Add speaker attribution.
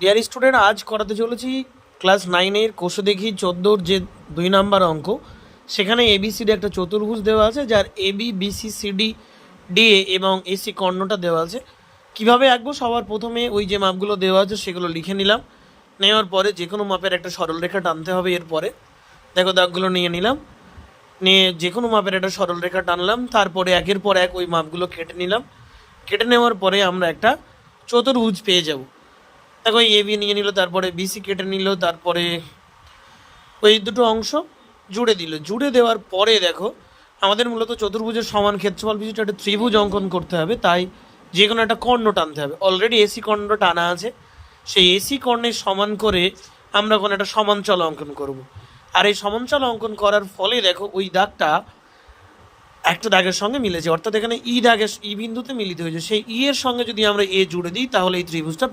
Speaker 1: Dear student আজ করাতে চলেছি ক্লাস নাইনের কোষে দেখি চোদ্দোর যে দুই নাম্বার অঙ্ক, সেখানে এবিসিডি একটা চতুর্ভুজ দেওয়া আছে, যার এবি বিসি সিডি ডিএ এবং এসি কর্ণটা দেওয়া আছে। কীভাবে আঁকবো? সবার প্রথমে ওই যে মাপগুলো দেওয়া আছে, সেগুলো লিখে নিলাম। নেওয়ার পরে যে কোনো মাপের একটা সরলরেখা টানতে হবে এরপরে। দেখো, দাগগুলো নিয়ে নিলাম। নিয়ে যে কোনো মাপের একটা সরলরেখা টানলাম, তারপরে একের পর এক ওই মাপগুলো কেটে নিলাম। কেটে নেওয়ার পরে আমরা একটা চতুর্ভুজ পেয়ে যাব। দেখো এ বি নিয়ে নিল, তারপরে বিসি কেটে নিল, তারপরে ওই দুটো অংশ জুড়ে দিল। জুড়ে দেওয়ার পরে দেখো, আমাদের মূলত চতুর্ভুজের সমান ক্ষেত্রফল বিশিষ্ট একটা ত্রিভুজ অঙ্কন করতে হবে, তাই যে কোনো একটা কর্ণ টানতে হবে। অলরেডি এসি কর্ণ টানা আছে। সেই এসি কর্ণের সমান করে আমরা কোনো একটা সমাঞ্চল অঙ্কন করব। আর এই সমাঞ্চল অঙ্কন করার ফলে দেখো, ওই দাগটা একটা দাগের সঙ্গে মিলেছে। অর্থাৎ এখানে ই দাগের ই বিন্দুতে মিলিত হয়েছে। সেই ই এর সঙ্গে যদি আমরা এ জুড়ে দিই, তাহলে এই ত্রিভুজটা